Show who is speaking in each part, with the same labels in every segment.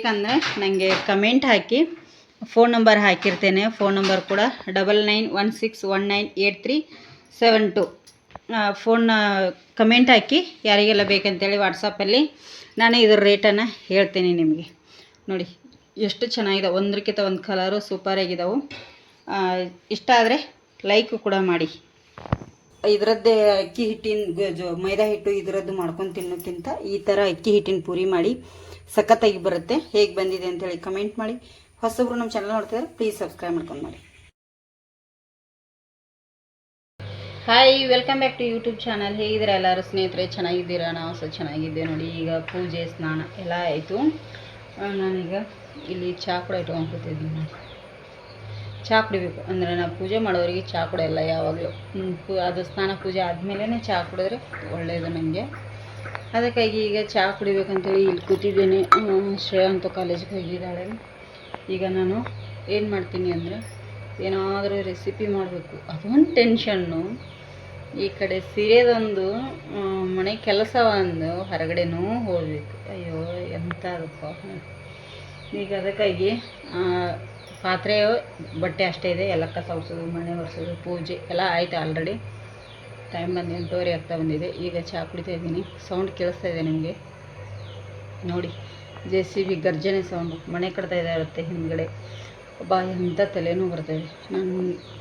Speaker 1: ಬೇಕಂದ್ರೆ ನನಗೆ ಕಮೆಂಟ್ ಹಾಕಿ ಫೋನ್ ನಂಬರ್ ಹಾಕಿರ್ತೇನೆ. ಫೋನ್ ನಂಬರ್ ಕೂಡ double nine one six one nine eight three seven two ಫೋನ್ನ ಕಮೆಂಟ್ ಹಾಕಿ ಯಾರಿಗೆಲ್ಲ ಬೇಕಂತೇಳಿ ವಾಟ್ಸಪ್ಪಲ್ಲಿ ನಾನು ಇದ್ರ ರೇಟನ್ನು ಹೇಳ್ತೇನೆ ನಿಮಗೆ. ನೋಡಿ, ಎಷ್ಟು ಚೆನ್ನಾಗಿದೆ. ಒಂದ್ರಕ್ಕಿಂತ ಒಂದು ಕಲರು ಸೂಪರಾಗಿದ್ದಾವೆ ಇಷ್ಟ ಆದರೆ ಲೈಕ್ ಕೂಡ ಮಾಡಿ. ಇದರದ್ದೇ ಅಕ್ಕಿ ಹಿಟ್ಟಿನ ಮೈದಾ ಹಿಟ್ಟು ಇದರದ್ದು ಮಾಡ್ಕೊಂಡು ತಿನ್ನೋಕ್ಕಿಂತ ಈ ಥರ ಅಕ್ಕಿ ಹಿಟ್ಟಿನ ಪೂರಿ ಮಾಡಿ. ಸಖತ್ತಾಗಿ ಬರುತ್ತೆ. ಹೇಗೆ ಬಂದಿದೆ ಅಂತೇಳಿ ಕಮೆಂಟ್ ಮಾಡಿ. ಹೊಸಬ್ರು ನಮ್ಮ ಚಾನಲ್ ನೋಡ್ತಿದ್ರೆ ಪ್ಲೀಸ್ ಸಬ್ಸ್ಕ್ರೈಬ್ ಮಾಡ್ಕೊಂಡು ಮಾಡಿ. Hi welcome back to YouTube channel ಹೇಗಿದ್ದೀರಾ ಎಲ್ಲರೂ? ಸ್ನೇಹಿತರೆ, ಚೆನ್ನಾಗಿದ್ದೀರಾ? ನಾವು ಸಹ ಚೆನ್ನಾಗಿದ್ದೆ ನೋಡಿ. ಈಗ ಪೂಜೆ, ಸ್ನಾನ ಎಲ್ಲ ಆಯಿತು. ನಾನೀಗ ಇಲ್ಲಿ ಚಹಾ ಕೂಡ ಇಟ್ಕೊಂಡು ನೋಡಿ. ಚಹಾ ಕುಡಿಬೇಕು. ಅಂದರೆ ನಾವು ಪೂಜೆ ಮಾಡೋರಿಗೆ ಚಹಾ ಕುಡಿಯಲ್ಲ ಯಾವಾಗಲೂ. ಅದು ಸ್ನಾನ ಪೂಜೆ ಆದಮೇಲೆ ಚಹಾ ಕುಡಿದ್ರೆ ಒಳ್ಳೆಯದು ನನಗೆ ಅದಕ್ಕಾಗಿ ಈಗ ಚಹಾ ಕುಡಿಬೇಕಂತೇಳಿ ಇಲ್ಲಿ ಕೂತಿದ್ದೀನಿ. ಶ್ರೇಯ ಅಂತ ಕಾಲೇಜಿಗೆ ಹೋಗಿದ್ದಾಳೆ. ಈಗ ನಾನು ಏನು ಮಾಡ್ತೀನಿ ಅಂದರೆ ಏನಾದರೂ ರೆಸಿಪಿ ಮಾಡಬೇಕು. ಅದೊಂದು ಟೆನ್ಷನ್ನು ಈ ಕಡೆ ಸೀರೆದೊಂದು ಮನೆ ಕೆಲಸ ಒಂದು ಹೊರಗಡೆನೂ ಹೋಗಬೇಕು. ಅಯ್ಯೋ ಎಂಥದಪ್ಪ ಈಗ ಅದಕ್ಕಾಗಿ ಪಾತ್ರೆ ಬಟ್ಟೆ ಅಷ್ಟೇ ಇದೆ. ಎಲ್ಲ ಕಸ ಒರೆಸೋದು ಮನೆ ಒರೆಸೋದು, ಪೂಜೆ ಎಲ್ಲ ಆಯಿತು ಆಲ್ರೆಡಿ ಟೈಮ್ ಬಂದು ಎಂಟೂವರೆ ಆಗ್ತಾ ಬಂದಿದೆ. ಈಗ ಚಾ ಕುಡಿತಾ ಇದ್ದೀನಿ. ಸೌಂಡ್ ಕೇಳಿಸ್ತಾ ಇದೆ ನಿಮಗೆ? ನೋಡಿ, ಜೆ ಸಿ ಬಿ ಗರ್ಜನೆ ಸೌಂಡು ಮನೆ ಕಟ್ತಾ ಇದೆ ಇರುತ್ತೆ ಹಿಂದ್ಗಡೆ. ಒಬ್ಬ ಎಂಥ ತಲೆನೂ ಬರ್ತದೆ ನಾನು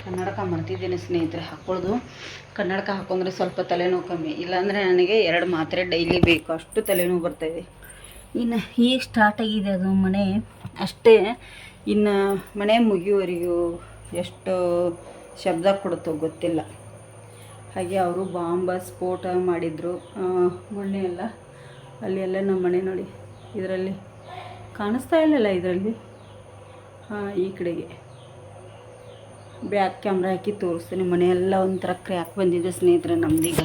Speaker 1: ಕನ್ನಡಕ ಮರ್ತಿದ್ದೇನೆ ಸ್ನೇಹಿತರೆ ಹಾಕ್ಕೊಳ್ಳೋದು ಕನ್ನಡಕ ಹಾಕೊಂಡ್ರೆ ಸ್ವಲ್ಪ ತಲೆನೋವು ಕಮ್ಮಿ. ಇಲ್ಲಾಂದರೆ ನನಗೆ ಎರಡು ಮಾತ್ರೆ ಡೈಲಿ ಬೇಕು. ಅಷ್ಟು ತಲೆನೋವು ಬರ್ತಾಯಿದೆ ಇನ್ನು ಈಗ ಸ್ಟಾರ್ಟ್ ಆಗಿದೆ ಅದು ಮನೆ ಅಷ್ಟೇ, ಇನ್ನು ಮನೆ ಮುಗಿಯುವರೆಗೂ ಎಷ್ಟು ಶಬ್ದ ಕೊಡುತ್ತೋ ಗೊತ್ತಿಲ್ಲ. ಹಾಗೆ ಅವರು ಬಾಂಬ ಸ್ಫೋಟ ಮಾಡಿದರು. ಮೊನ್ನೆ ಎಲ್ಲ ಅಲ್ಲಿ ಎಲ್ಲ ನಮ್ಮ ಮನೆ ನೋಡಿ, ಇದರಲ್ಲಿ ಕಾಣಿಸ್ತಾ ಇಲ್ಲಲ್ಲ ಇದರಲ್ಲಿ. ಹಾಂ ಈ ಕಡೆಗೆ ಬ್ಯಾಕ್ ಕ್ಯಾಮ್ರಾ ಹಾಕಿ ತೋರಿಸ್ತೀನಿ. ಮನೆಯೆಲ್ಲ ಒಂಥರ ಕ್ರ್ಯಾಕ್ ಬಂದಿದೆ ಸ್ನೇಹಿತರೆ ನಮ್ದೀಗ.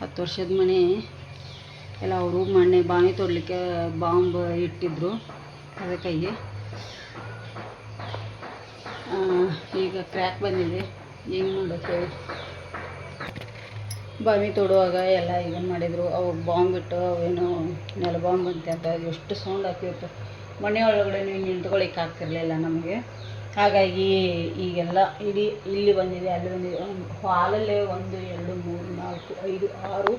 Speaker 1: ಹತ್ತು ವರ್ಷದ ಮನೆ ಎಲ್ಲ ಅವರು ಮೊನ್ನೆ ಬಾವಿ ತೊಡಲಿಕ್ಕೆ ಬಾಂಬ್ ಇಟ್ಟಿದ್ರು ಅದಕ್ಕಾಗಿ ಈಗ ಕ್ರ್ಯಾಕ್ ಬಂದಿದೆ. ಏನು ಹೇಳಿ. ಬಾವಿ ತೋಡುವಾಗ ಎಲ್ಲ ಇದನ್ನು ಮಾಡಿದರು. ಅವು ಬಾಂಬ್ ಇಟ್ಟು ಅವೇನು ನೆಲ ಬಾಂಬ್ ಅಂತ ಅಂತ ಎಷ್ಟು ಸೌಂಡ್ ಆಗ್ತಿತ್ತು ಮನೆ ಒಳಗಡೆ ನೀವು ನಿಂತ್ಕೊಳ್ಳಿಕ್ಕೆ ಆಗ್ತಿರಲಿಲ್ಲ ನಮಗೆ. ಹಾಗಾಗಿ ಈಗೆಲ್ಲ ಇಡೀ ಇಲ್ಲಿ ಬಂದಿದೆ, ಅಲ್ಲಿ ಬಂದಿದೆ. ಹಾಲಲ್ಲೇ ಒಂದು, ಎರಡು, ಮೂರು, ನಾಲ್ಕು, ಐದು, ಆರು,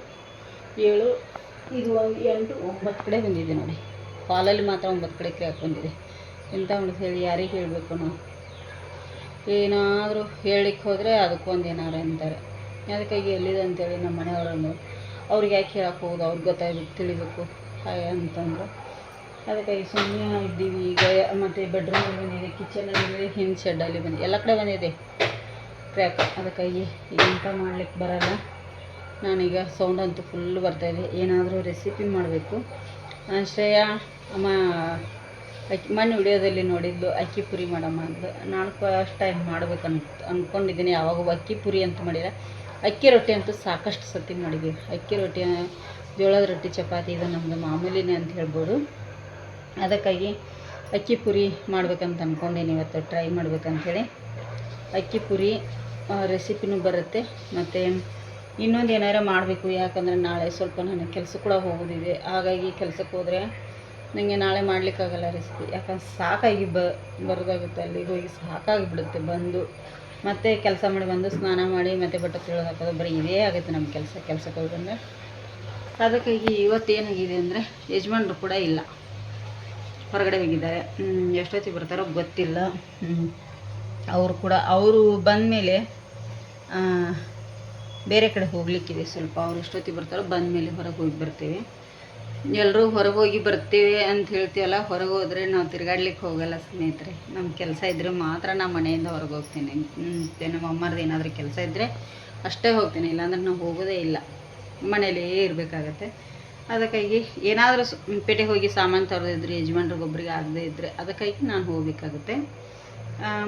Speaker 1: ಏಳು, ಇದು ಒಂದು ಎಂಟು, ಒಂಬತ್ತು ಕಡೆ ಬಂದಿದೆ ನೋಡಿ. ಹಾಲಲ್ಲಿ ಮಾತ್ರ ಒಂಬತ್ತು ಕಡೆ ಕೇಳಕ್ಕೆ ಬಂದಿದೆ. ಎಂತ ಒಂದು ಹೇಳಿ ಯಾರಿಗೆ ಹೇಳಬೇಕು ನಾವು? ಏನಾದರೂ ಹೇಳಿಕ್ಕೆ ಹೋದರೆ ಅದಕ್ಕೊಂದು ಏನಾರು ಅಂತಾರೆ. ಅದಕ್ಕಾಗಿ ಎಲ್ಲಿದೆ ಅಂತೇಳಿ ನಮ್ಮ ಮನೆಯವರನ್ನು ಅವ್ರಿಗೆ ಯಾಕೆ ಹೇಳಕ್ಕೆ ಹೋಗೋದು? ಅವ್ರಿಗೆ ಗೊತ್ತಾಗಬೇಕು ತಿಳಿಬೇಕು. ಹಾಗೆ ಅಂತಂದರು. ಅದಕ್ಕಾಗಿ ಸುಮ್ಮನೆ ಇದ್ದೀವಿ. ಈಗ ಮತ್ತು ಬೆಡ್ರೂಮಲ್ಲಿ ಬಂದಿದೆ ಕಿಚನಲ್ಲಿ ಹಿಂದೆ ಶೆಡ್ಡಲ್ಲಿ ಬಂದಿದೆ. ಎಲ್ಲ ಕಡೆ ಬಂದಿದೆ. ಕ್ರ್ಯಾಕ್ ಅದಕ್ಕಾಗಿ ಎಂತ ಮಾಡ್ಲಿಕ್ಕೆ ಬರಲ್ಲ. ನಾನೀಗ ಸೌಂಡ್ ಅಂತೂ ಫುಲ್ ಬರ್ತಾಯಿದೆ ಏನಾದರೂ ರೆಸಿಪಿ ಮಾಡಬೇಕು. ಶ್ರೇಯಾ ಅಮ್ಮ, ಅಕ್ಕಿ ಮಣ್ಣು ವಿಡಿಯೋದಲ್ಲಿ ನೋಡಿದ್ದು ಅಕ್ಕಿ ಪುರಿ ಮಾಡಮ್ಮ ಅಂದ್ಲು. ನಾಲ್ಕು ಫಸ್ಟ್ ಟೈಮ್ ಮಾಡ್ಬೇಕು ಅನ್ ಅಂದ್ಕೊಂಡಿದ್ದೀನಿ ಯಾವಾಗ ಅಕ್ಕಿ ಪುರಿ ಅಂತ ಮಾಡಿಲ್ಲ. ಅಕ್ಕಿ ರೊಟ್ಟಿ ಅಂತೂ ಸಾಕಷ್ಟು ಸತಿ ಮಾಡಿದ್ದೀವಿ. ಅಕ್ಕಿ ರೊಟ್ಟಿ, ಜೋಳದ ರೊಟ್ಟಿ, ಚಪಾತಿ ಇದು ನಮ್ಮದು ಮಾಮೂಲಿನೇ ಅಂತ ಹೇಳ್ಬೋದು. ಅದಕ್ಕಾಗಿ ಅಕ್ಕಿ ಪುರಿ ಮಾಡ್ಬೇಕಂತ ಅಂದ್ಕೊಂಡೇನಿ ಇವತ್ತು, ಟ್ರೈ ಮಾಡ್ಬೇಕಂಥೇಳಿ ಅಕ್ಕಿ ಪುರಿ ರೆಸಿಪಿನೂ ಬರುತ್ತೆ. ಮತ್ತು ಇನ್ನೊಂದು ಏನಾರ ಮಾಡಬೇಕು, ಯಾಕಂದರೆ ನಾಳೆ ಸ್ವಲ್ಪ ನಾನು ಕೆಲಸ ಕೂಡ ಹೋಗೋದಿದೆ. ಹಾಗಾಗಿ ಕೆಲಸಕ್ಕೆ ಹೋದರೆ ನನಗೆ ನಾಳೆ ಮಾಡಲಿಕ್ಕಾಗಲ್ಲ ರೆಸಿಪಿ. ಯಾಕಂದ್ರೆ ಸಾಕಾಗಿ ಬ ಬರೋದಾಗುತ್ತೆ ಅಲ್ಲಿಗೆ ಹೋಗಿ ಸಾಕಾಗಿಬಿಡುತ್ತೆ ಬಂದು. ಮತ್ತೆ ಕೆಲಸ ಮಾಡಿ ಬಂದು ಸ್ನಾನ ಮಾಡಿ ಮತ್ತೆ ಬಟ್ಟೆ ತೊಳೆದು ಹಾಕೋದು, ಬರೀ ಇದೇ ಆಗುತ್ತೆ ನಮ್ಮ ಕೆಲಸ, ಕೆಲಸಕ್ಕೆ ಹೋಗಿ ಬಂದರೆ. ಅದಕ್ಕಾಗಿ ಇವತ್ತು ಏನಾಗಿದೆ ಅಂದರೆ ಯಜಮಾನ್ರು ಕೂಡ ಇಲ್ಲ. ಹೊರಗಡೆ ಹೋಗಿದ್ದಾರೆ. ಎಷ್ಟೊತ್ತಿಗೆ ಬರ್ತಾರೋ ಗೊತ್ತಿಲ್ಲ. ಅವರು ಕೂಡ, ಅವರು ಬಂದಮೇಲೆ ಬೇರೆ ಕಡೆ ಹೋಗಲಿಕ್ಕಿದೆ ಸ್ವಲ್ಪ. ಅವ್ರು ಎಷ್ಟೊತ್ತಿಗೆ ಬರ್ತಾರೋ ಬಂದಮೇಲೆ ಹೊರಗೆ ಹೋಗಿ ಬರ್ತೀವಿ. ಎಲ್ಲರೂ ಹೊರಗೆ ಹೋಗಿ ಬರ್ತೀವಿ ಅಂತ ಹೇಳ್ತೀವಲ್ಲ ಹೊರಗೆ ಹೋದರೆ ನಾವು ತಿರ್ಗಾಡ್ಲಿಕ್ಕೆ ಹೋಗಲ್ಲ ಸ್ನೇಹಿತರೆ. ನಮ್ಮ ಕೆಲಸ ಇದ್ದರೆ ಮಾತ್ರ ನಾ ಮನೆಯಿಂದ ಹೊರಗೆ ಹೋಗ್ತೀನಿ ನಮ್ಮ ಅಮ್ಮರದ್ದು ಏನಾದರೂ ಕೆಲಸ ಇದ್ದರೆ ಅಷ್ಟೇ ಹೋಗ್ತೀನಿ, ಇಲ್ಲಾಂದ್ರೆ ನಾವು ಹೋಗೋದೇ ಇಲ್ಲ. ಮನೇಲೇ ಇರಬೇಕಾಗತ್ತೆ. ಅದಕ್ಕಾಗಿ ಏನಾದರೂ ಪೇಟೆಗೆ ಹೋಗಿ ಸಾಮಾನು ತರೋದಿದ್ರೆ, ಯಜಮಾನ್ರಿಗೆ ಒಬ್ಬರಿಗೆ ಆಗದೇ ಇದ್ದರೆ ಅದಕ್ಕಾಗಿ ನಾನು ಹೋಗಬೇಕಾಗುತ್ತೆ.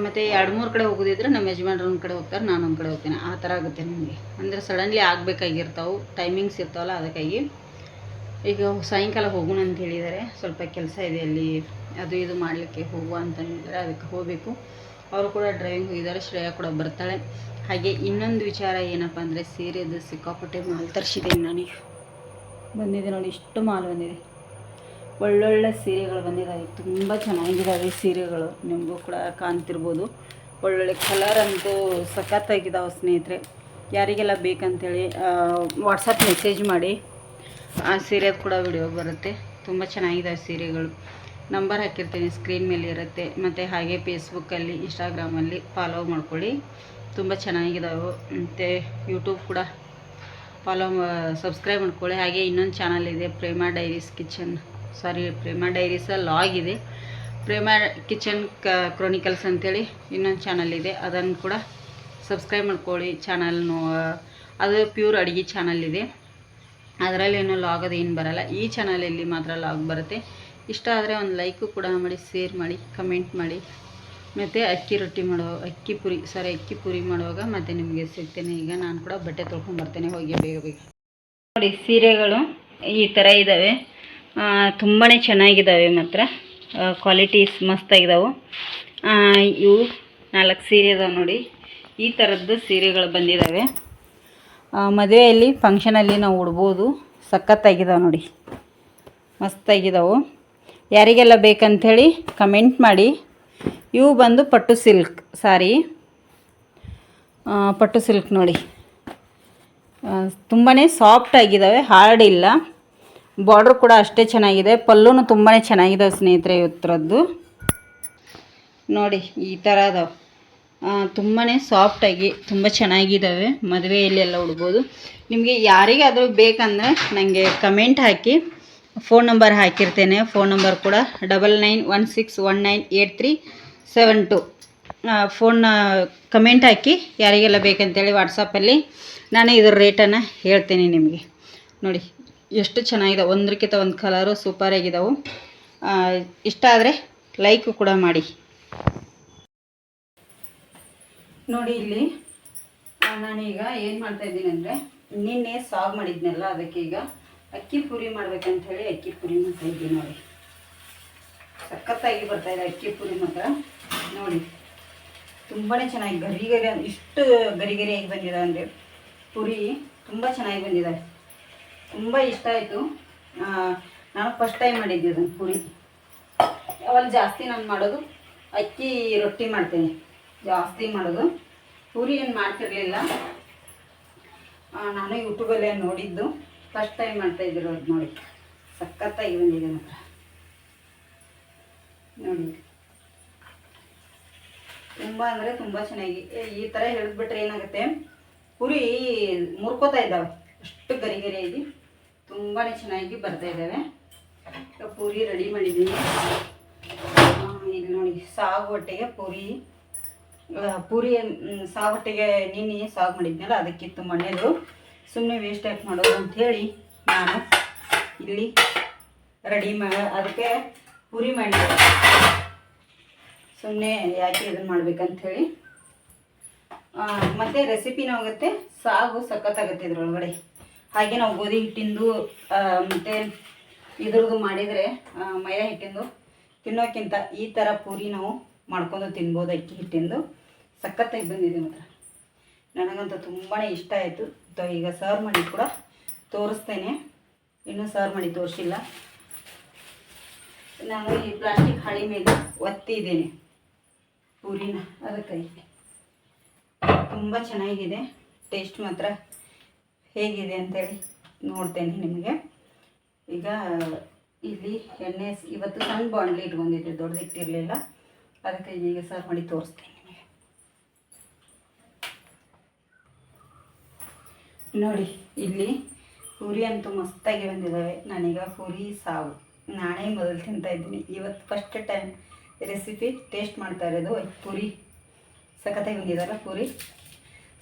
Speaker 1: ಮತ್ತು ಎರಡು ಮೂರು ಕಡೆ ಹೋಗೋದಿದ್ರೆ ನಮ್ಮ ಯಜಮಾನ್ರು ಒಂದು ಕಡೆ ಹೋಗ್ತಾರೆ, ನಾನು ಒಂದು ಕಡೆ ಹೋಗ್ತೀನಿ. ಆ ಥರ ಆಗುತ್ತೆ ನನಗೆ ಅಂದರೆ ಸಡನ್ಲಿ ಆಗಬೇಕಾಗಿರ್ತಾವೆ ಟೈಮಿಂಗ್ಸ್ ಇರ್ತಾವಲ್ಲ, ಅದಕ್ಕಾಗಿ ಈಗ ಸಾಯಂಕಾಲ ಹೋಗೋಣ ಅಂತ ಹೇಳಿದ್ದಾರೆ. ಸ್ವಲ್ಪ ಕೆಲಸ ಇದೆ ಅಲ್ಲಿ. ಅದು ಇದು ಮಾಡಲಿಕ್ಕೆ ಹೋಗುವ ಅಂತ ಅದಕ್ಕೆ ಹೋಗಬೇಕು. ಅವರು ಕೂಡ ಡ್ರೈವಿಂಗ್ ಹೋಗಿದ್ದಾರೆ. ಶ್ರೇಯಾ ಕೂಡ ಬರ್ತಾಳೆ. ಹಾಗೆ ಇನ್ನೊಂದು ವಿಚಾರ ಏನಪ್ಪ ಅಂದರೆ ಸೀರೆದು ಸಿಕ್ಕಾಪಟ್ಟೆ ಮಾಲು ತರಿಸಿದ್ದೀನಿ ನನಗೆ ಬಂದಿದೆ ನೋಡಿ, ಇಷ್ಟು ಮಾಲು ಬಂದಿದೆ. ಒಳ್ಳೊಳ್ಳೆ ಸೀರೆಗಳು ಬಂದಿದ್ದಾವೆ. ತುಂಬ ಚೆನ್ನಾಗಿದ್ದಾವೆ ಸೀರೆಗಳು. ನಿಮಗೂ ಕೂಡ ಕಾಣ್ತಿರ್ಬೋದು. ಒಳ್ಳೊಳ್ಳೆ ಕಲರ್ ಅಂತೂ ಸಖತ್ತಾಗಿದ್ದಾವೆ ಸ್ನೇಹಿತರೆ. ಯಾರಿಗೆಲ್ಲ ಬೇಕಂತೇಳಿ ವಾಟ್ಸಪ್ ಮೆಸೇಜ್ ಮಾಡಿ. ಆ ಸೀರೆ ಕೂಡ ವಿಡಿಯೋ ಬರುತ್ತೆ. ತುಂಬ ಆ ಸೀರೆಗಳು. ನಂಬರ್ ಹಾಕಿರ್ತೀನಿ ಸ್ಕ್ರೀನ್ ಮೇಲೆ ಇರುತ್ತೆ. ಮತ್ತು ಹಾಗೆ ಫೇಸ್ಬುಕ್ಕಲ್ಲಿ ಇನ್ಸ್ಟಾಗ್ರಾಮಲ್ಲಿ ಫಾಲೋ ಮಾಡ್ಕೊಳ್ಳಿ. ತುಂಬ ಚೆನ್ನಾಗಿದ್ದಾವೆ ಮತ್ತು ಯೂಟ್ಯೂಬ್ ಕೂಡ ಫಾಲೋ ಸಬ್ಸ್ಕ್ರೈಬ್ ಮಾಡ್ಕೊಳ್ಳಿ. ಹಾಗೆ ಇನ್ನೊಂದು ಚಾನಲ್ ಇದೆ Prema diaries kitchen sorry Prema diaries log ಇದೆ. ಪ್ರೇಮ ಕಿಚನ್ ಕ ಕ್ರೋನಿಕಲ್ಸ್ ಅಂತೇಳಿ ಇನ್ನೊಂದು ಚಾನಲ್ ಇದೆ. ಅದನ್ನು ಕೂಡ ಸಬ್ಸ್ಕ್ರೈಬ್ ಮಾಡ್ಕೊಳ್ಳಿ. ಚಾನಲ್ ಅದು ಪ್ಯೂರ್ ಅಡುಗೆ ಚಾನಲ್ ಇದೆ. ಅದರಲ್ಲಿ ಏನು ಲಾಗ್ ಅದು ಏನು ಬರಲ್ಲ. ಈ ಚಾನಲಲ್ಲಿ ಮಾತ್ರ ಲಾಗ್ ಬರುತ್ತೆ. ಇಷ್ಟ ಆದರೆ ಒಂದು ಲೈಕು ಕೂಡ ಮಾಡಿ ಶೇರ್ ಮಾಡಿ ಕಮೆಂಟ್ ಮಾಡಿ. ಮತ್ತು ಅಕ್ಕಿ ರೊಟ್ಟಿ ಮಾಡೋ, ಅಕ್ಕಿ ಪುರಿ ಸಾರಿ ಅಕ್ಕಿ ಪುರಿ ಮಾಡುವಾಗ ಮತ್ತೆ ನಿಮಗೆ ಸಿಗ್ತೇನೆ. ಈಗ ನಾನು ಕೂಡ ಬಟ್ಟೆ ತೊಳ್ಕೊಂಬರ್ತೇನೆ ಹೋಗಿ ಬೇಗ ಬೇಗ. ನೋಡಿ, ಸೀರೆಗಳು ಈ ಥರ ಇದ್ದಾವೆ ತುಂಬಾ ಚೆನ್ನಾಗಿದ್ದಾವೆ ಮಾತ್ರ. ಕ್ವಾಲಿಟೀಸ್ ಮಸ್ತಾಗಿದ್ದಾವೆ ಇವು ನಾಲ್ಕು ಸೀರೆ ಇದಾವೆ ನೋಡಿ. ಈ ಥರದ್ದು ಸೀರೆಗಳು ಬಂದಿದ್ದಾವೆ ಮದುವೆಯಲ್ಲಿ ಫಂಕ್ಷನಲ್ಲಿ ನಾವು ಉಡ್ಬೋದು. ಸಖತ್ತಾಗಿದ್ದಾವೆ ನೋಡಿ. ಮಸ್ತಾಗಿದ್ದಾವೆ ಯಾರಿಗೆಲ್ಲ ಬೇಕಂಥೇಳಿ ಕಮೆಂಟ್ ಮಾಡಿ. ಇವು ಬಂದು ಪಟ್ಟು ಸಿಲ್ಕ್ ಸಾರಿ. ಪಟ್ಟು ಸಿಲ್ಕ್ ನೋಡಿ. ತುಂಬಾ ಸಾಫ್ಟ್ ಆಗಿದ್ದಾವೆ ಹಾರ್ಡ್ ಇಲ್ಲ. ಬಾರ್ಡ್ರ್ ಕೂಡ ಅಷ್ಟೇ ಚೆನ್ನಾಗಿದೆ. ಪಲ್ಲೂ ತುಂಬಾ ಚೆನ್ನಾಗಿದ್ದಾವೆ ಸ್ನೇಹಿತರೆ ಇವತ್ತರದ್ದು. ನೋಡಿ, ಈ ಥರ ಅದಾವೆ ತುಂಬಾ ಸಾಫ್ಟಾಗಿ ತುಂಬ ಚೆನ್ನಾಗಿದ್ದಾವೆ ಮದುವೆಯಲ್ಲೆಲ್ಲ ಉಡ್ಬೋದು. ನಿಮಗೆ ಯಾರಿಗಾದರೂ ಬೇಕಂದರೆ ನನಗೆ ಕಮೆಂಟ್ ಹಾಕಿ. ಫೋನ್ ನಂಬರ್ ಹಾಕಿರ್ತೇನೆ. ಫೋನ್ ನಂಬರ್ ಕೂಡ double nine one six one nine eight three seven two phone comment ಹಾಕಿ ಯಾರಿಗೆಲ್ಲ ಬೇಕಂತೇಳಿ ವಾಟ್ಸಪ್ಪಲ್ಲಿ ನಾನು ಇದ್ರ ರೇಟನ್ನು ಹೇಳ್ತೀನಿ ನಿಮಗೆ. ನೋಡಿ, ಎಷ್ಟು ಚೆನ್ನಾಗಿದೆ. ಒಂದಕ್ಕಿಂತ ಒಂದು ಕಲರು ಸೂಪರಾಗಿದ್ದಾವೆ ಇಷ್ಟ ಆದರೆ ಲೈಕು ಕೂಡ ಮಾಡಿ. ನೋಡಿ ಇಲ್ಲಿ ನಾನೀಗ ಏನು ಮಾಡ್ತಾ ಇದ್ದೀನಿ ಅಂದರೆ ನಿನ್ನೆ ಸಾಗ್ ಮಾಡಿದ್ನಲ್ಲ, ಅದಕ್ಕೆ ಈಗ ಅಕ್ಕಿ ಪುರಿ ಮಾಡ್ಬೇಕಂತ ಹೇಳಿ ಅಕ್ಕಿ ಪುರಿ ಮಾಡ್ತಾ ಇದ್ದೀನಿ ನೋಡಿ. ಸಖತ್ತಾಗಿ ಇದೆ ಅಕ್ಕಿ ಪುರಿ ಮಾತ್ರ. ನೋಡಿ ತುಂಬಾ ಚೆನ್ನಾಗಿ ಗರಿ ಗರಿ ಇಷ್ಟು ಗರಿ ಗರಿಯಾಗಿ ಬಂದಿದೆ ಅಂದರೆ ಪುರಿ ತುಂಬ ಚೆನ್ನಾಗಿ ಬಂದಿದೆ. ತುಂಬ ಇಷ್ಟ ಆಯಿತು. ನಾನು ಫಸ್ಟ್ ಟೈಮ್ ಮಾಡಿದ್ದೆ ಅದನ್ನು ಪುರಿ. ಅವಾಗ ಜಾಸ್ತಿ ನಾನು ಮಾಡೋದು ಅಕ್ಕಿ ರೊಟ್ಟಿ ಮಾಡ್ತೇನೆ. ಜಾಸ್ತಿ ಮಾಡೋದು. ಪೂರಿ ಏನು ಮಾಡ್ತಿರ್ಲಿಲ್ಲ. ನಾನು ಯೂಟ್ಯೂಬಲ್ಲೇ ನೋಡಿದ್ದು. ಫಸ್ಟ್ ಟೈಮ್ ಮಾಡ್ತಾ ಅದು ನೋಡಿ. ಸಖತ್ತಾಗಿ ಬಂದಿದೆ ಮಾತ್ರ. ನೋಡಿ. ತುಂಬ ಅಂದರೆ ತುಂಬ ಚೆನ್ನಾಗಿ. ಈ ಥರ ಹೇಳಿದ್ಬಿಟ್ರೆ ಏನಾಗುತ್ತೆ? ಪುರಿ ಮುರ್ಕೋತಾ ಇದ್ದಾವೆ. ಅಷ್ಟು ಗರಿ ಗರಿಯಾಗಿ ತುಂಬಾ ಚೆನ್ನಾಗಿ ಬರ್ತಾ ಇದ್ದಾವೆ. ಪೂರಿ ರೆಡಿ ಮಾಡಿದ್ದೀನಿ. ಇಲ್ಲಿ ನೋಡಿ, ಸಾಗು ಹೊಟ್ಟೆಗೆ ಪೂರಿ. ಪೂರಿ ಸಾವಟಿಗೆ ನಿನ್ನೆ ಸಾಗು ಮಾಡಿದ್ನಲ್ಲ, ಅದಕ್ಕಿತ್ತು ಮಣ್ಣೆದು. ಸುಮ್ಮನೆ ವೇಸ್ಟ್ ಯಾಕೆ ಮಾಡೋದು ಅಂಥೇಳಿ ನಾನು ಇಲ್ಲಿ ರೆಡಿ ಮಾ ಅದಕ್ಕೆ ಪೂರಿ ಮಾಡಿ ಸುಮ್ಮನೆ ಯಾಕೆ ಇದನ್ನು ಮಾಡ್ಬೇಕಂಥೇಳಿ ಮತ್ತು ರೆಸಿಪಿನೂ ಆಗುತ್ತೆ ಸಾಗು ಸಖತ್ತಾಗುತ್ತೆ ಇದ್ರೊಳಗಡೆ. ಹಾಗೆ ನಾವು ಗೋಧಿ ಹಿಟ್ಟಿಂದು ಮತ್ತು ಇದ್ರದ್ದು ಮಾಡಿದರೆ ಮೈದಾ ಹಿಟ್ಟಿಂದು ತಿನ್ನೋಕ್ಕಿಂತ ಈ ಥರ ಪೂರಿ ನಾವು ಮಾಡ್ಕೊಂಡು ತಿನ್ಬೋದು ಅಕ್ಕಿ ಹಿಟ್ಟಿಂದು. ಸಖತ್ತಾಗಿ ಬಂದಿದೆ ಮಾತ್ರ. ನನಗಂತೂ ತುಂಬಾ ಇಷ್ಟ ಆಯಿತು. ಈಗ ಸರ್ವ್ ಮಾಡಿ ಕೂಡ ತೋರಿಸ್ತೇನೆ. ಇನ್ನೂ ಸರ್ವ್ ಮಾಡಿ ತೋರಿಸಿಲ್ಲ. ನಾನು ಈ ಪ್ಲಾಸ್ಟಿಕ್ ಹಳಿ ಮೇಲೆ ಒತ್ತಿದ್ದೇನೆ. ಪೂರಿನ ಅದಕ್ಕಾಗಿ ತುಂಬ ಚೆನ್ನಾಗಿದೆ. ಟೇಸ್ಟ್ ಮಾತ್ರ ಹೇಗಿದೆ ಅಂತೇಳಿ ನೋಡ್ತೇನೆ ನಿಮಗೆ. ಈಗ ಇಲ್ಲಿ ಎಣ್ಣೆ, ಇವತ್ತು ಸಣ್ಣ ಬಾಂಡ್ಲಿ ಇಟ್ಕೊಂಡಿದ್ದೆ, ದೊಡ್ಡದಿಟ್ಟಿರಲಿಲ್ಲ. ಅದಕ್ಕೆ ಈಗ ಸರ್ವ್ ಮಾಡಿ ತೋರಿಸ್ತೇನೆ ನಿಮಗೆ ನೋಡಿ, ಇಲ್ಲಿ ಪೂರಿ ಅಂತೂ ಮಸ್ತಾಗಿ ಬಂದಿದ್ದಾವೆ ನಾನೀಗ ಪೂರಿ ಸಾವು ನಾನೇ ಮೊದಲು ತಿಂತಾ ಇದ್ದೀನಿ. ಇವತ್ತು ಫಸ್ಟ್ ಟೈಮ್ ರೆಸಿಪಿ ಟೇಸ್ಟ್ ಮಾಡ್ತಾ ಇರೋದು. ಪೂರಿ. ಸಖತ್ತಾಗಿ ಬಂದಿದ್ದಾರ ಪೂರಿ.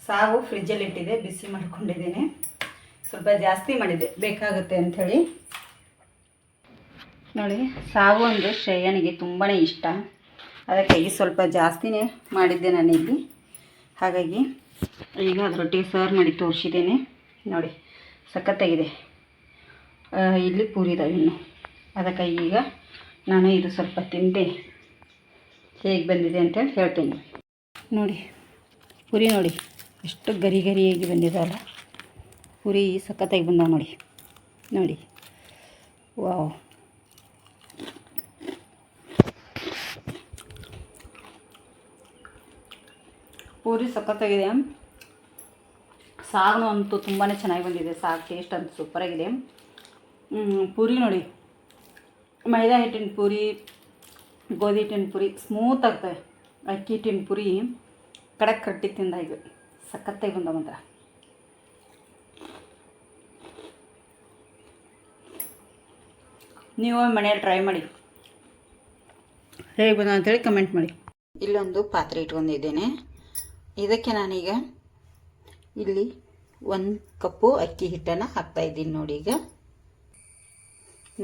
Speaker 1: ಸಾವು ಫ್ರಿಜ್ಜಲ್ಲಿ ಇಟ್ಟಿದೆ. ಬಿಸಿ ಮಾಡ್ಕೊಂಡಿದ್ದೀನಿ. ಸ್ವಲ್ಪ ಜಾಸ್ತಿ ಮಾಡಿದ್ದೆ ಬೇಕಾಗುತ್ತೆ ಅಂಥೇಳಿ. ನೋಡಿ ಸಾವು ಅಂದರೆ ಶ್ರೇಯನಿಗೆ ತುಂಬಾ ಇಷ್ಟ. ಅದಕ್ಕಾಗಿ ಸ್ವಲ್ಪ ಜಾಸ್ತಿನೇ ಮಾಡಿದ್ದೆ ನಾನಿಲ್ಲಿ. ಹಾಗಾಗಿ ಈಗ ಅದರೊಟ್ಟಿಗೆ ಸರ್ ಮಾಡಿ ತೋರಿಸಿದ್ದೇನೆ. ನೋಡಿ, ಸಖತ್ತಾಗಿದೆ. ಇಲ್ಲಿ ಪೂರಿ ಇದಾವೆ ಇನ್ನು. ಅದಕ್ಕಾಗಿ ಈಗ ನಾನು ಇದು ಸ್ವಲ್ಪ ತಿಂದೆ. ಹೇಗೆ ಬಂದಿದೆ ಅಂತೇಳಿ ಹೇಳ್ತೀನಿ. ನೋಡಿ, ಪುರಿ ನೋಡಿ, ಎಷ್ಟು ಗರಿ ಗರಿಯಾಗಿ ಬಂದಿದಲ್ಲ ಪುರಿ ಸಖತ್ತಾಗಿ ಬಂದಾವೆ ನೋಡಿ. ನೋಡಿ. ವಾವ್. ಪೂರಿ ಸಖತ್ತಾಗಿದೆ. ಸಾಗು ಅಂತೂ ತುಂಬಾ ಚೆನ್ನಾಗಿ ಬಂದಿದೆ. ಸಾಗು ಟೇಸ್ಟ್ ಅಂತೂ ಸೂಪರಾಗಿದೆ ಪೂರಿ ನೋಡಿ. ಮೈದಾ ಹಿಟ್ಟಿನ ಪೂರಿ, ಗೋಧಿ ಹಿಟ್ಟಿನ ಪೂರಿ ಸ್ಮೂತ್ ಆಗ್ತವೆ ಅಕ್ಕಿ ಹಿಟ್ಟಿನ ಪೂರಿ ಕಡಕ್ ಕಟ್ಟಿ ತಿಂದಾಗಿ ಸಖತ್ತಾಗಿ ಬಂದ ಮಾತ್ರ. ನೀವು ಮನೆಯಲ್ಲಿ ಟ್ರೈ ಮಾಡಿ. ಹೇಗೆ ಬಂದ ಅಂತೇಳಿ ಕಮೆಂಟ್ ಮಾಡಿ. ಇಲ್ಲೊಂದು ಪಾತ್ರೆ ಇಟ್ಕೊಂಡಿದ್ದೇನೆ. ಇದಕ್ಕೆ ನಾನೀಗ ಇಲ್ಲಿ ಒಂದು ಕಪ್ಪು ಅಕ್ಕಿ ಹಿಟ್ಟನ್ನು ಹಾಕ್ತಾ ಇದ್ದೀನಿ ನೋಡಿ ಈಗ.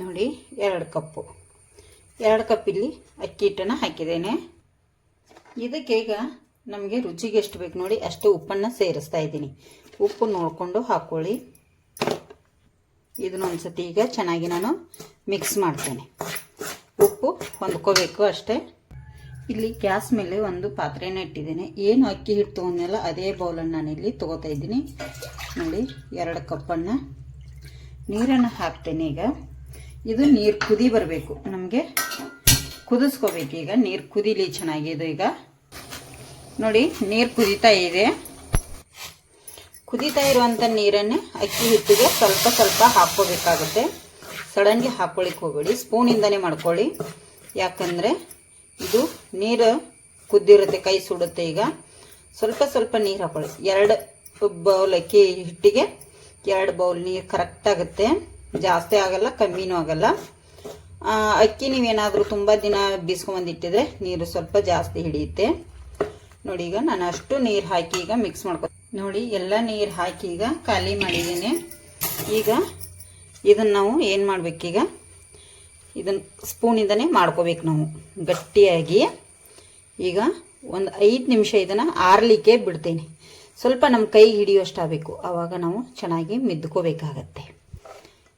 Speaker 1: ನೋಡಿ, ಎರಡು ಕಪ್ಪು. ಎರಡು ಕಪ್ ಇಲ್ಲಿ ಅಕ್ಕಿ ಹಿಟ್ಟನ್ನು ಹಾಕಿದ್ದೇನೆ. ಇದಕ್ಕೆ ಈಗ ನಮಗೆ ರುಚಿಗೆ ಎಷ್ಟು ಬೇಕು ನೋಡಿ, ಅಷ್ಟು ಉಪ್ಪನ್ನು ಸೇರಿಸ್ತಾ ಇದ್ದೀನಿ. ಉಪ್ಪು ನೋಡಿಕೊಂಡು ಹಾಕ್ಕೊಳ್ಳಿ ಇದನ್ನ ಒಂದ್ಸತಿ ಈಗ ಚೆನ್ನಾಗಿ ನಾನು ಮಿಕ್ಸ್ ಮಾಡ್ತೇನೆ. ಉಪ್ಪು ಹೊಂದ್ಕೋಬೇಕು ಅಷ್ಟೇ. ಇಲ್ಲಿ ಗ್ಯಾಸ್ ಮೇಲೆ ಒಂದು ಪಾತ್ರೆನ ಇಟ್ಟಿದ್ದೀನಿ. ಏನು ಅಕ್ಕಿ ಹಿಟ್ಟು ತೊಗೊಂಡಲ್ಲ ಅದೇ ಬೌಲನ್ನು ಇಲ್ಲಿ ತೊಗೋತಾ ಇದ್ದೀನಿ. ನೋಡಿ, ಎರಡು ಕಪ್ಪನ್ನು ನೀರನ್ನು ಹಾಕ್ತೇನೆ ಈಗ. ಇದು ನೀರು ಕುದಿ ಬರಬೇಕು. ನಮಗೆ ಕುದಿಸ್ಕೋಬೇಕು ಈಗ. ನೀರು ಕುದೀಲಿ ಚೆನ್ನಾಗಿದೆ ಈಗ. ನೋಡಿ, ನೀರು ಕುದೀತಾ ಇದೆ. ಕುದೀತಾ ಇರುವಂಥ ನೀರನ್ನೇ ಅಕ್ಕಿ ಹಿಟ್ಟಿಗೆ ಸ್ವಲ್ಪ ಸ್ವಲ್ಪ ಹಾಕ್ಕೋಬೇಕಾಗುತ್ತೆ. ಸಡನ್ಗೆ ಹಾಕ್ಕೊಳಿಕ್ಕೆ ಹೋಗಬೇಡಿ. ಸ್ಪೂನಿಂದನೇ ಮಾಡ್ಕೊಳ್ಳಿ. ಯಾಕಂದರೆ ಇದು ನೀರು ಕುದ್ದಿರುತ್ತೆ, ಕೈ ಸುಡುತ್ತೆ ಈಗ. ಸ್ವಲ್ಪ ಸ್ವಲ್ಪ ನೀರು ಹಾಕೊಳ್ಳಿ. ಎರಡು ಬೌಲ್ ಅಕ್ಕಿ ಹಿಟ್ಟಿಗೆ ಎರಡು ಬೌಲ್ ನೀರು ಕರೆಕ್ಟ್ ಆಗುತ್ತೆ. ಜಾಸ್ತಿ ಆಗಲ್ಲ, ಕಮ್ಮಿನೂ ಆಗಲ್ಲ. ಅಕ್ಕಿ ನೀವೇನಾದರೂ ತುಂಬ ದಿನ ಬೀಸ್ಕೊಂಬಂದಿಟ್ಟಿದ್ರೆ ನೀರು ಸ್ವಲ್ಪ ಜಾಸ್ತಿ ಹಿಡಿಯುತ್ತೆ. ನೋಡಿ ಈಗ ನಾನು ಅಷ್ಟು ನೀರು ಹಾಕಿ ಈಗ ಮಿಕ್ಸ್ ಮಾಡ್ಕೊ ನೋಡಿ, ಎಲ್ಲ ನೀರು ಹಾಕಿ ಈಗ ಖಾಲಿ ಮಾಡಿದ್ದೀನಿ. ಈಗ ಇದನ್ನು ನಾವು ಏನು ಮಾಡಬೇಕೀಗ? ಇದನ್ನು ಸ್ಪೂನಿಂದನೇ ಮಾಡ್ಕೋಬೇಕು ನಾವು. ಗಟ್ಟಿಯಾಗಿ. ಈಗ ಒಂದು ಐದು ನಿಮಿಷ ಇದನ್ನು ಆರಲಿಕ್ಕೆ ಬಿಡ್ತೀನಿ. ಸ್ವಲ್ಪ ನಮ್ಮ ಕೈ ಹಿಡಿಯುವಷ್ಟಾಗಬೇಕು ಆವಾಗ ನಾವು ಚೆನ್ನಾಗಿ ಮಿದ್ಕೋಬೇಕಾಗತ್ತೆ.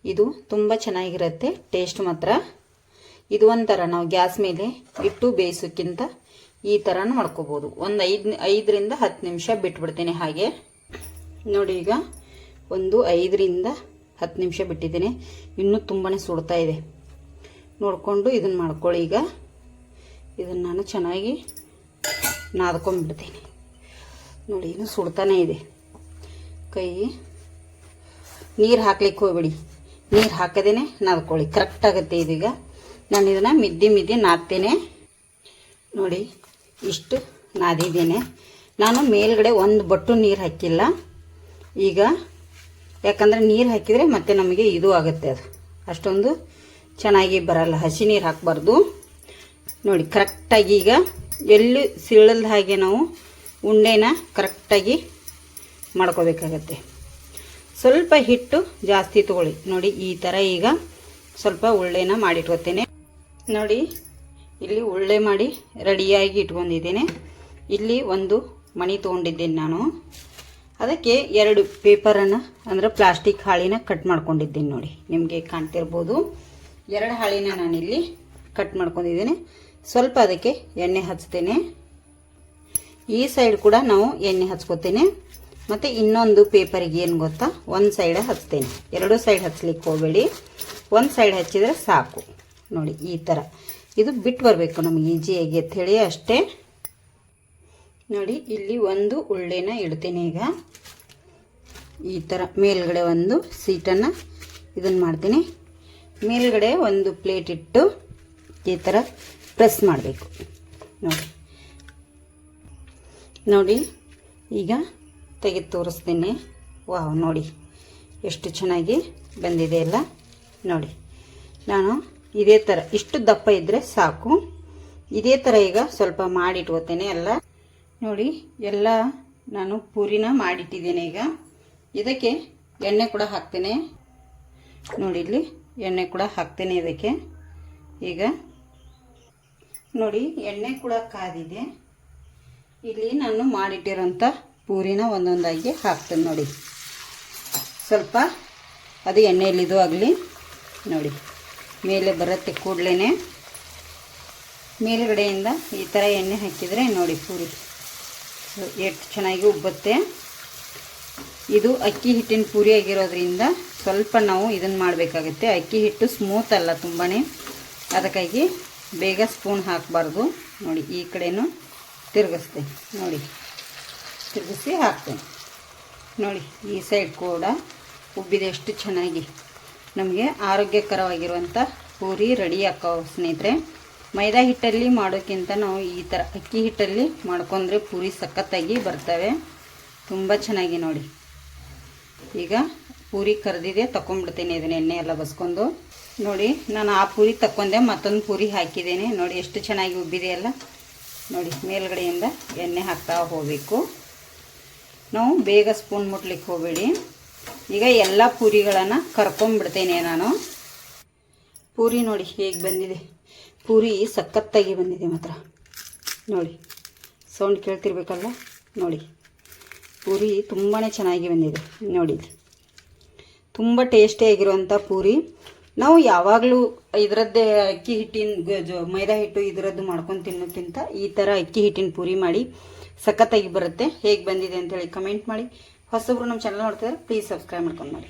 Speaker 1: ಇದು ತುಂಬ ಚೆನ್ನಾಗಿರುತ್ತೆ, ಟೇಸ್ಟ್ ಮಾತ್ರ. ಇದು ಒಂಥರ ನಾವು ಗ್ಯಾಸ್ ಮೇಲೆ ಇಟ್ಟು ಬೇಯಿಸೋಕ್ಕಿಂತ ಈ ಥರ ಮಾಡ್ಕೋಬೋದು ಒಂದು ಐದು, ಐದರಿಂದ ಹತ್ತು ನಿಮಿಷ ಬಿಟ್ಬಿಡ್ತೀನಿ ಹಾಗೆ. ನೋಡಿ ಈಗ ಒಂದು ಐದರಿಂದ ಹತ್ತು ನಿಮಿಷ ಬಿಟ್ಟಿದ್ದೀನಿ. ಇನ್ನೂ ತುಂಬಾ ಸುಡ್ತಾ ಇದೆ. ನೋಡಿಕೊಂಡು ಇದನ್ನು ಮಾಡ್ಕೊಳ್ಳಿ ಈಗ. ಇದನ್ನು ನಾನು ಚೆನ್ನಾಗಿ ನಾದ್ಕೊಂಡ್ಬಿಡ್ತೀನಿ. ನೋಡಿ, ಇನ್ನು ಸುಡ್ತಾನೇ ಇದೆ. ಕೈ ನೀರು ಹಾಕ್ಲಿಕ್ಕೆ ಹೋಗ್ಬಿಡಿ. ನೀರು ಹಾಕದೇನೆ ನಾದ್ಕೊಳ್ಳಿ. ಕರೆಕ್ಟ್ ಆಗುತ್ತೆ ಇದೀಗ ನಾನು ಇದನ್ನು ಮಿದ್ದಿ ಮಿದ್ದಿ ನಾದ್ತೇನೆ. ನೋಡಿ, ಇಷ್ಟು ನಾದಿದ್ದೇನೆ. ನಾನು ಮೇಲ್ಗಡೆ ಒಂದು ಬಟ್ಟು ನೀರು ಹಾಕಿಲ್ಲ. ಈಗ ಯಾಕಂದರೆ ನೀರು ಹಾಕಿದರೆ ಮತ್ತೆ ನಮಗೆ ಇದು ಆಗುತ್ತೆ ಅದು. ಅಷ್ಟೊಂದು ಚೆನ್ನಾಗಿ ಬರಲ್ಲ. ಹಸಿ ನೀರು ಹಾಕಬಾರ್ದು. ನೋಡಿ ಕರೆಕ್ಟಾಗಿ ಈಗ ಎಲ್ಲಿ ಸಿಳಲ್ದ ಹಾಗೆ ನಾವು ಉಂಡೆನ ಕರೆಕ್ಟಾಗಿ ಮಾಡ್ಕೋಬೇಕಾಗತ್ತೆ. ಸ್ವಲ್ಪ ಹಿಟ್ಟು ಜಾಸ್ತಿ ತಗೊಳ್ಳಿ. ನೋಡಿ, ಈ ಥರ ಈಗ ಸ್ವಲ್ಪ ಉಳ್ಳೆನ ಮಾಡಿಟ್ಕೋತೇನೆ. ನೋಡಿ, ಇಲ್ಲಿ ಉಳ್ಳೆ ಮಾಡಿ ರೆಡಿಯಾಗಿ ಇಟ್ಕೊಂಡಿದ್ದೇನೆ. ಇಲ್ಲಿ ಒಂದು ಮಣಿ ತೊಗೊಂಡಿದ್ದೇನೆ ನಾನು. ಅದಕ್ಕೆ ಎರಡು ಪೇಪರನ್ನು, ಅಂದರೆ ಪ್ಲಾಸ್ಟಿಕ್ ಹಾಳಿನ ಕಟ್ ಮಾಡ್ಕೊಂಡಿದ್ದೀನಿ ನೋಡಿ. ನಿಮಗೆ ಕಾಣ್ತಿರ್ಬೋದು. ಎರಡು ಹಾಳಿನ ನಾನಿಲ್ಲಿ ಕಟ್ ಮಾಡ್ಕೊಂಡಿದ್ದೀನಿ. ಸ್ವಲ್ಪ ಅದಕ್ಕೆ ಎಣ್ಣೆ ಹಚ್ತೇನೆ. ಈ ಸೈಡ್ ಕೂಡ ನಾವು ಎಣ್ಣೆ ಹಚ್ಕೋತೇನೆ. ಮತ್ತು ಇನ್ನೊಂದು ಪೇಪರಿಗೆ ಏನು ಗೊತ್ತಾ? ಒಂದು ಸೈಡ್ ಹಚ್ತೇನೆ. ಎರಡು ಸೈಡ್ ಹಚ್ಲಿಕ್ಕೆ ಹೋಗಬೇಡಿ. ಒಂದು ಸೈಡ್ ಹಚ್ಚಿದರೆ ಸಾಕು. ನೋಡಿ, ಈ ಥರ ಇದು ಬಿಟ್ಟು ಬರಬೇಕು ನಮಗೆ ಈಜಿಯಾಗಿ ಹೇಳಿ ಅಷ್ಟೇ. ನೋಡಿ, ಇಲ್ಲಿ ಒಂದು ಉಳ್ಳೆನ ಇಡ್ತೀನಿ ಈಗ. ಈ ಥರ ಮೇಲ್ಗಡೆ ಒಂದು ಸೀಟನ್ನು ಇದನ್ನು ಮಾಡ್ತೀನಿ. ಮೇಲ್ಗಡೆ ಒಂದು ಪ್ಲೇಟ್ ಇಟ್ಟು ಈ ಥರ ಪ್ರೆಸ್ ಮಾಡಬೇಕು. ನೋಡಿ. ನೋಡಿ, ಈಗ ತೆಗೆದು ತೋರಿಸ್ತೀನಿ. ವಾವ್, ನೋಡಿ. ಎಷ್ಟು ಚೆನ್ನಾಗಿ ಬಂದಿದೆ ಎಲ್ಲ. ನೋಡಿ. ನಾನು ಇದೇ ಥರ ಇಷ್ಟು ದಪ್ಪ ಇದ್ದರೆ ಸಾಕು. ಇದೇ ಥರ ಈಗ ಸ್ವಲ್ಪ ಮಾಡಿಟ್ಕೋತೇನೆ ಎಲ್ಲ. ನೋಡಿ, ಎಲ್ಲ ನಾನು ಪೂರಿನ ಮಾಡಿಟ್ಟಿದ್ದೇನೆ ಈಗ. ಇದಕ್ಕೆ ಎಣ್ಣೆ ಕೂಡ ಹಾಕ್ತೇನೆ. ನೋಡಿ ಇಲ್ಲಿ. ಎಣ್ಣೆ ಕೂಡ ಹಾಕ್ತೇನೆ ಇದಕ್ಕೆ. ಈಗ ನೋಡಿ, ಎಣ್ಣೆ ಕೂಡ ಕಾದಿದೆ. ಇಲ್ಲಿ ನಾನು ಮಾಡಿಟ್ಟಿರೋಂಥ ಪೂರಿನ ಒಂದೊಂದಾಗಿ ಹಾಕ್ತೇನೆ ನೋಡಿ. ಸ್ವಲ್ಪ ಅದು ಎಣ್ಣೆಯಲ್ಲಿದು ಆಗಲಿ, ನೋಡಿ. ಮೇಲೆ ಬರುತ್ತೆ ಕೂಡಲೇ ಮೇಲುಗಡೆಯಿಂದ ಈ ಥರ ಎಣ್ಣೆ ಹಾಕಿದರೆ ನೋಡಿ ಪೂರಿ ಎಷ್ಟು ಚೆನ್ನಾಗಿ ಉಬ್ಬುತ್ತೆ. ಇದು ಅಕ್ಕಿ ಹಿಟ್ಟಿನ ಪೂರಿ ಆಗಿರೋದ್ರಿಂದ ಸ್ವಲ್ಪ ನಾವು ಇದನ್ನು ಮಾಡಬೇಕಾಗುತ್ತೆ. ಅಕ್ಕಿ ಹಿಟ್ಟು ಸ್ಮೂತ್ ಅಲ್ಲ ತುಂಬಾ ಅದಕ್ಕಾಗಿ ಬೇಗ ಸ್ಪೂನ್ ಹಾಕಬಾರ್ದು. ನೋಡಿ, ಈ ಕಡೆನೂ ತಿರುಗಿಸ್ತೆ ನೋಡಿ, ತಿರುಗಿಸಿ ಹಾಕ್ತೇನೆ ನೋಡಿ, ಈ ಸೈಡ್ ಕೂಡ ಉಬ್ಬಿದೆ ಎಷ್ಟು ಚೆನ್ನಾಗಿ. ನಮಗೆ ಆರೋಗ್ಯಕರವಾಗಿರುವಂಥ ಪೂರಿ ರೆಡಿ ಹಾಕೋ ಸ್ನೇಹಿತರೆ. ಮೈದಾ ಹಿಟ್ಟಲ್ಲಿ ಮಾಡೋಕ್ಕಿಂತ ನಾವು ಈ ಥರ ಅಕ್ಕಿ ಹಿಟ್ಟಲ್ಲಿ ಮಾಡ್ಕೊಂಡ್ರೆ ಪೂರಿ ಸಖತ್ತಾಗಿ ಬರ್ತವೆ. ತುಂಬ ಚೆನ್ನಾಗಿ ನೋಡಿ. ಈಗ ಪೂರಿ ಕರೆದಿದೆ ತಗೊಂಡ್ಬಿಡ್ತೀನಿ ಇದನ್ನ ಎಣ್ಣೆ ಎಲ್ಲ ಬಸ್ಕೊಂಡು. ನೋಡಿ, ನಾನು ಆ ಪೂರಿ ತಕ್ಕೊಂಡೆ, ಮತ್ತೊಂದು ಪೂರಿ ಹಾಕಿದ್ದೇನೆ. ನೋಡಿ, ಎಷ್ಟು ಚೆನ್ನಾಗಿ ಉಬ್ಬಿದೆಯಲ್ಲ ನೋಡಿ, ಮೇಲ್ಗಡೆಯಿಂದ ಎಣ್ಣೆ ಹಾಕ್ತಾ ಹೋಗಬೇಕು. ನಾವು ಬೇಗ ಸ್ಪೂನ್ ಮುಟ್ಲಿಕ್ಕೆ ಹೋಗಬೇಡಿ. ಈಗ ಎಲ್ಲ ಪೂರಿಗಳನ್ನು ಕರ್ಕೊಂಡ್ಬಿಡ್ತೇನೆ ನಾನು. ಪೂರಿ ನೋಡಿ ಹೇಗೆ ಬಂದಿದೆ. ಪೂರಿ ಸಖತ್ತಾಗಿ ಬಂದಿದೆ ಮಾತ್ರ. ನೋಡಿ, ಸೌಂಡ್ ಕೇಳ್ತಿರ್ಬೇಕಲ್ಲ ನೋಡಿ, ಪೂರಿ ತುಂಬಾ ಚೆನ್ನಾಗಿ ಬಂದಿದೆ. ನೋಡಿ ತುಂಬ ಟೇಸ್ಟಿಯಾಗಿರುವಂಥ ಪೂರಿ. ನಾವು ಯಾವಾಗಲೂ ಇದರದ್ದೇ ಅಕ್ಕಿ ಹಿಟ್ಟಿನ ಮೈದಾ ಹಿಟ್ಟು ಇದರದ್ದು ಮಾಡ್ಕೊಂಡು ತಿನ್ನೋಕ್ಕಿಂತ ಈ ಥರ ಅಕ್ಕಿ ಹಿಟ್ಟಿನ ಪೂರಿ ಮಾಡಿ ಸಖತ್ತಾಗಿ ಬರುತ್ತೆ. ಹೇಗೆ ಬಂದಿದೆ ಅಂತೇಳಿ ಕಮೆಂಟ್ ಮಾಡಿ. ಹೊಸಬ್ರು ನಮ್ಮ ಚಾನಲ್ ನೋಡ್ತಿದ್ರೆ ಪ್ಲೀಸ್ ಸಬ್ಸ್ಕ್ರೈಬ್ ಮಾಡ್ಕೊಂಡು ಮಾಡಿ.